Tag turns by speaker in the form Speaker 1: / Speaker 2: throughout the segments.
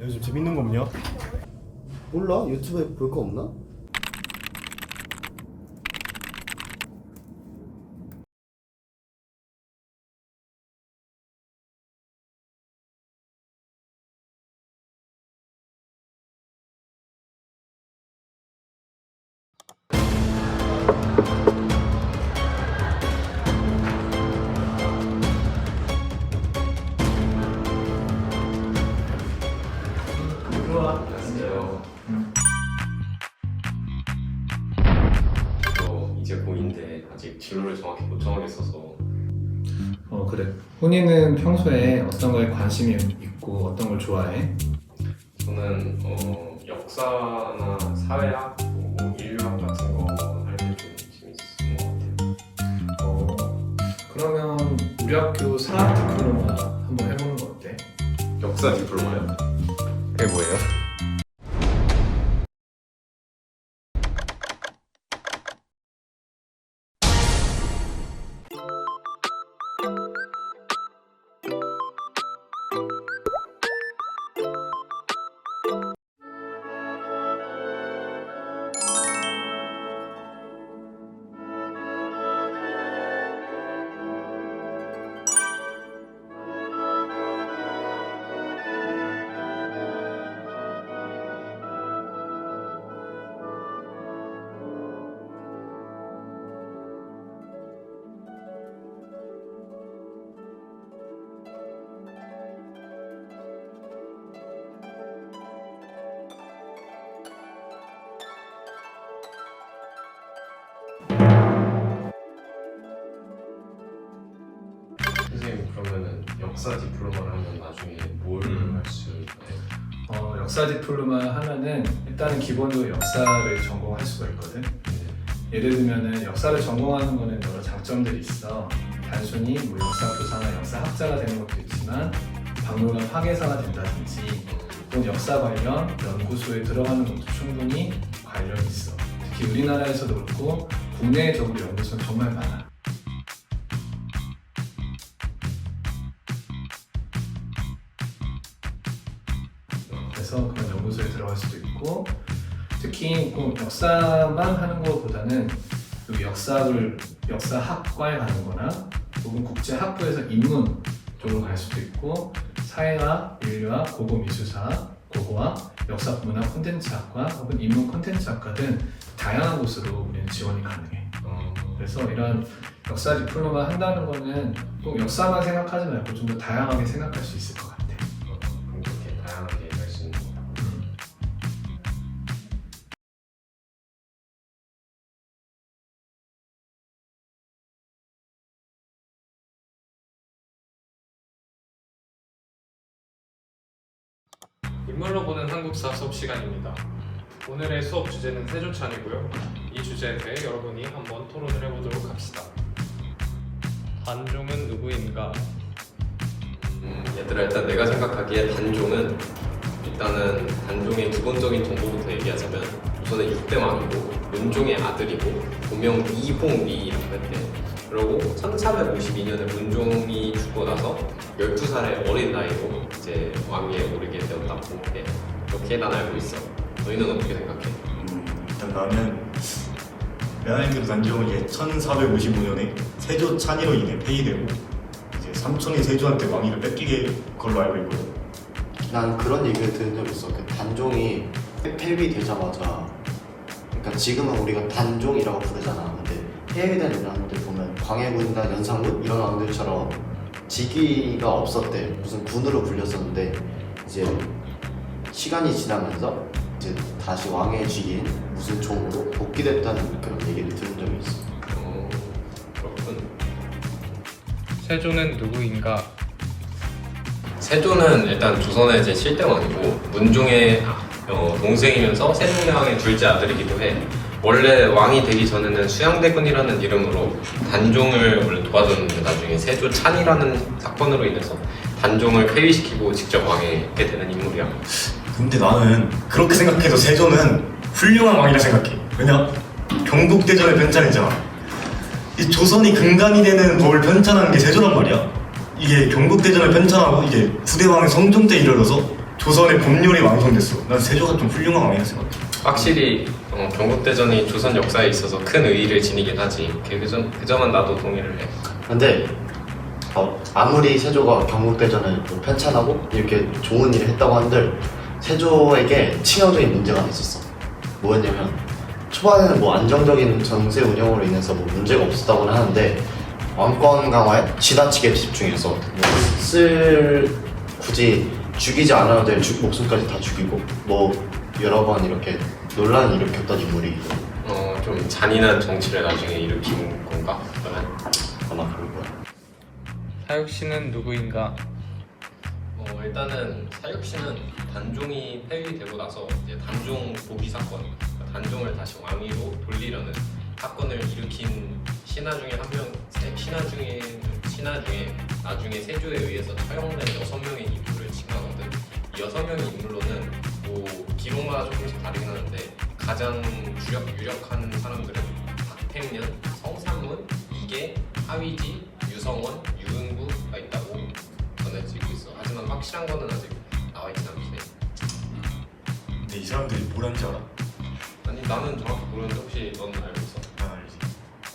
Speaker 1: 요즘 재밌는 거 없냐?
Speaker 2: 몰라 유튜브에 볼 거 없나?
Speaker 3: 고2인데 아직 진로를 정확히 못 정하겠어서
Speaker 4: 어 그래. 훈이는 평소에 어떤 거에 관심이 있고 어떤 걸 좋아해?
Speaker 3: 저는 어, 역사나 사회학, 뭐 인류학 같은 거 할 때 좀 재밌었던 것 같아요.
Speaker 4: 어 그러면 우리 학교 사학 디플로마 한번 해보는 거 어때?
Speaker 3: 역사 디플로마요? 그게 뭐예요? 역사 디플로마를 하면 나중에 뭘
Speaker 4: 음.
Speaker 3: 할수 있나요?
Speaker 4: 어 역사 디플로마 하면은 일단은 기본적으로 역사를 전공할 수가 있거든. 예를 들면은 역사를 전공하는 거는 여러 장점들이 있어. 단순히 뭐 역사 교사나 역사학자가 되는 것도 있지만 박물관 화계사가 된다든지 또는 역사 관련 연구소에 들어가는 것도 충분히 관련이 있어. 특히 우리나라에서도 그렇고 국내적으로 연구소는 정말 많아. 그래서 그런 연구소에 들어갈 수도 있고 특히 꼭 역사만 하는 것보다는 그 역사를 역사학과에 가는 거나 혹은 국제학부에서 인문 쪽으로 갈 수도 있고 사회학, 인류학, 고고미술사학, 고고학, 역사문화 콘텐츠학과 혹은 인문 콘텐츠학과 등 다양한 곳으로 우리는 지원이 가능해.
Speaker 3: 어,
Speaker 4: 그래서 이런 역사 디플로마 한다는 거는 꼭 역사만 생각하지 말고 좀 더 다양하게 생각할 수 있을 것 같아.
Speaker 3: 어,
Speaker 5: 인물로 보는 한국사 수업 시간입니다. 오늘의 수업 주제는 세조찬이고요. 이 주제에 대해 여러분이 한번 토론을 해보도록 합시다. 단종은 누구인가?
Speaker 3: 음, 얘들아 일단 내가 생각하기에 단종은 일단은 단종의 기본적인 정보부터 얘기하자면 우선은 6대 왕이고 문종의 아들이고 본명 이홍리라고 했대 그리고 1452년에 문종이 죽고 나서 12살의 어린 나이로 이제 왕위에 오르게 되었다고 난 알고 있어 너희는 어떻게 생각해?
Speaker 1: 음, 일단 나는 알기로 단종은 이제 1455년에 세조 찬이로 인해 폐위되고 이제 삼촌이 세조한테 왕위를 뺏기게 걸로 알고 있거든.
Speaker 2: 난 그런 얘기를 들은 적 있어 그 단종이 폐위 되자마자 그러니까 지금은 우리가 단종이라고 부르잖아 근데 폐위된 왕들 보면 광해군이나 연산군 이런 왕들처럼 직위가 없었대 무슨 군으로 불렸었는데 이제 시간이 지나면서 이제 다시 왕의 직인 무슨 종으로 복귀됐다는 그런 얘기를 들은 적이 있어
Speaker 3: 어, 그렇군
Speaker 5: 세조는 누구인가?
Speaker 3: 세조는 일단 조선의 제 7대 왕이고 문종의 어, 동생이면서 세종대왕의 둘째 아들이기도 해. 원래 왕이 되기 전에는 수양대군이라는 이름으로 단종을 원래 도와줬는데 나중에 세조 찬이라는 사건으로 인해서 단종을 폐위시키고 직접 왕이 되게 되는 인물이야.
Speaker 1: 근데 나는 그렇게 생각해도 세조는 훌륭한 왕이라 생각해. 왜냐? 경국대전의 편찬이잖아. 이 조선이 근간이 되는 법을 편찬하는 게 세조란 말이야. 이게 경국대전을 편찬하고 이게 부대왕의 성종 때 이르러서 조선의 법률이 완성됐어. 난 세조가 좀 훌륭한 왕이라 생각해.
Speaker 3: 확실히 어, 경국대전이 조선 역사에 있어서 큰 의의를 지니긴 하지. 그 점, 그 점은 나도 동의를 해.
Speaker 2: 근데 어, 아무리 세조가 경국대전을 좀 편찬하고 이렇게 좋은 일을 했다고 한들 세조에게 치명적인 문제가 있었어. 뭐였냐면 초반에는 뭐 안정적인 정세 운영으로 인해서 뭐 문제가 없었다고는 하는데 왕권 강화에 지나치게 집중해서 뭐 쓸 굳이 죽이지 않아도 될 죽, 목숨까지 다 죽이고 뭐 여러 번 이렇게 논란을 일으켰던 인물이기도 하고
Speaker 3: 어, 좀 잔인한 정치를 나중에 일으킨 건가? 그러면
Speaker 2: 아마 그럴 거야.
Speaker 5: 사육 씨는 누구인가?
Speaker 3: 어, 일단은 사육 씨는 단종이 폐위되고 나서 이제 단종 보기 사건, 그러니까 단종을 다시 왕위로 돌리려는 사건을 일으킨 신하 중에 한 명, 세- 신하 중에 신하 중에 나중에 세조에 의해서 처형된 여섯 명의 인물을 칭하거든. 이 여섯 명의 인물로는 뭐 기록마다 조금씩 다르긴 하는데 가장 주력 유력한 사람들은 박택년, 성삼문, 이계, 하위지, 유성원, 있다고 전해지고 있어. 하지만 확실한 거는 아직 나와 않긴 해.
Speaker 1: 근데 이 사람들이 뭘 하는지 알아?
Speaker 3: 아니 나는 정확히 모르는데 혹시 넌 알고 있어?
Speaker 1: 난 알지.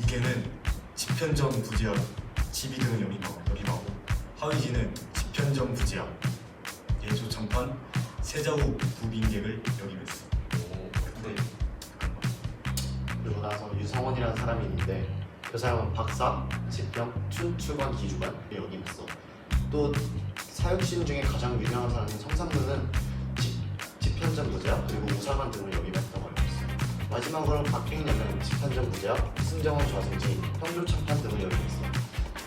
Speaker 1: 이게는 지편정 부지하 12등은 영입하고 영입하고 하위지는 지편정 부지하 예조 참판 세자후 부빈객을.
Speaker 3: 오,
Speaker 1: 근데.
Speaker 2: 그리고 나서 유성원이라는 사람이 있는데 그 사람은 박사, 지평, 춘추관, 기주관 여기있어. 또 사육신 중에 가장 유명한 사람인 지, 지편전 부제야 그리고 우사관 등을 알고 있어. 마지막으로 박행년은 지편전 부제야 승정원 좌승지, 형조 참판 등을 여기했어.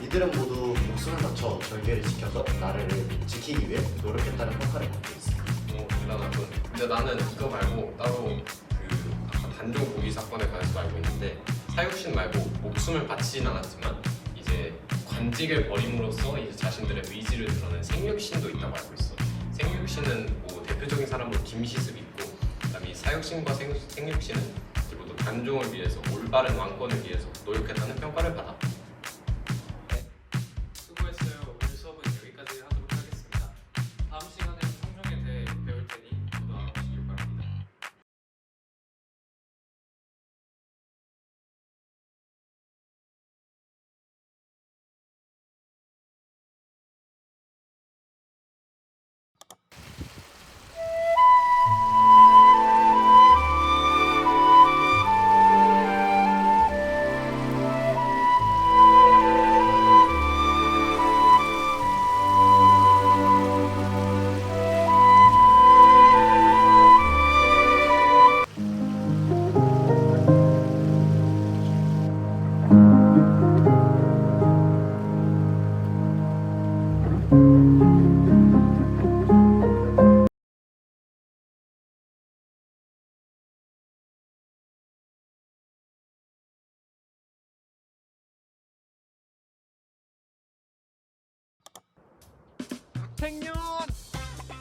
Speaker 2: 이들은 모두 목숨을 바쳐 절개를 지켜서 나라를 지키기 위해 노력했다는 평가를 받고 있어.
Speaker 3: 오, 대단하군. 근데 나는 이거 말고 따로 그 아까 단종 보기 사건에 관해서 알고 있는데 사육신 말고 목숨을 바치진 않았지만 이제 관직을 버림으로써 이제 자신들의 의지를 드러낸 생육신도 있다고 알고 있어. 생육신은 뭐 대표적인 사람으로 김시습 있고 그다음에 이 사육신과 생, 생육신은 이제 모두 단종을 위해서 올바른 왕권을 위해서 노력했다는 평가를 받아.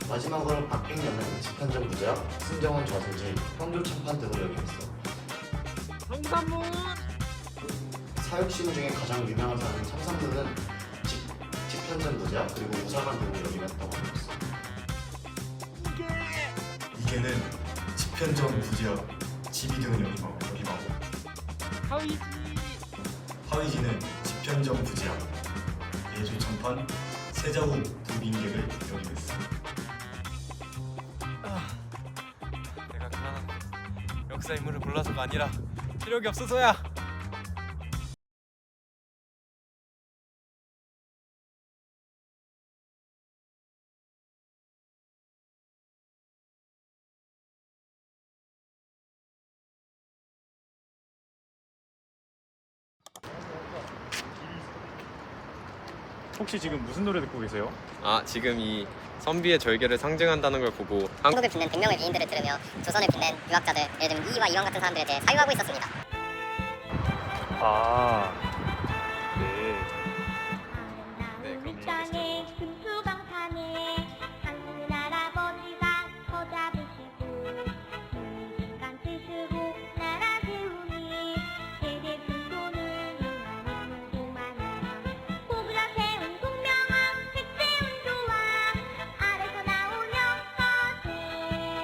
Speaker 2: 마지막으로 박행년은 지편전 부제야 승정원 좌승지, 형조 참판 등을 여기했어.
Speaker 5: 성삼문!
Speaker 2: 사육신 중에 가장 유명한 사람인 성삼루는 지, 지편전 부제야 그리고 우사관 등을 여기했다고 알고 있어.
Speaker 1: 이게는 지편정 부지하 12등은 영입하고 영입하고
Speaker 5: 하위지!
Speaker 1: 하위지는 지편정 부지하 예조 참판 세자후 부빈객을 영입했어.
Speaker 6: 내가 그만한 역사 인물을 몰라서가 아니라 체력이 없어서야.
Speaker 7: 혹시 지금 무슨 노래 듣고 계세요?
Speaker 3: 아 지금 이 선비의 절개를 상징한다는 걸 보고 한
Speaker 8: 한국을 빛낸 100명의 미인들을 들으며 조선을 빛낸 유학자들, 예를 들면 이와 이왕 같은 사람들에 대해 사유하고 있었습니다.
Speaker 7: 아,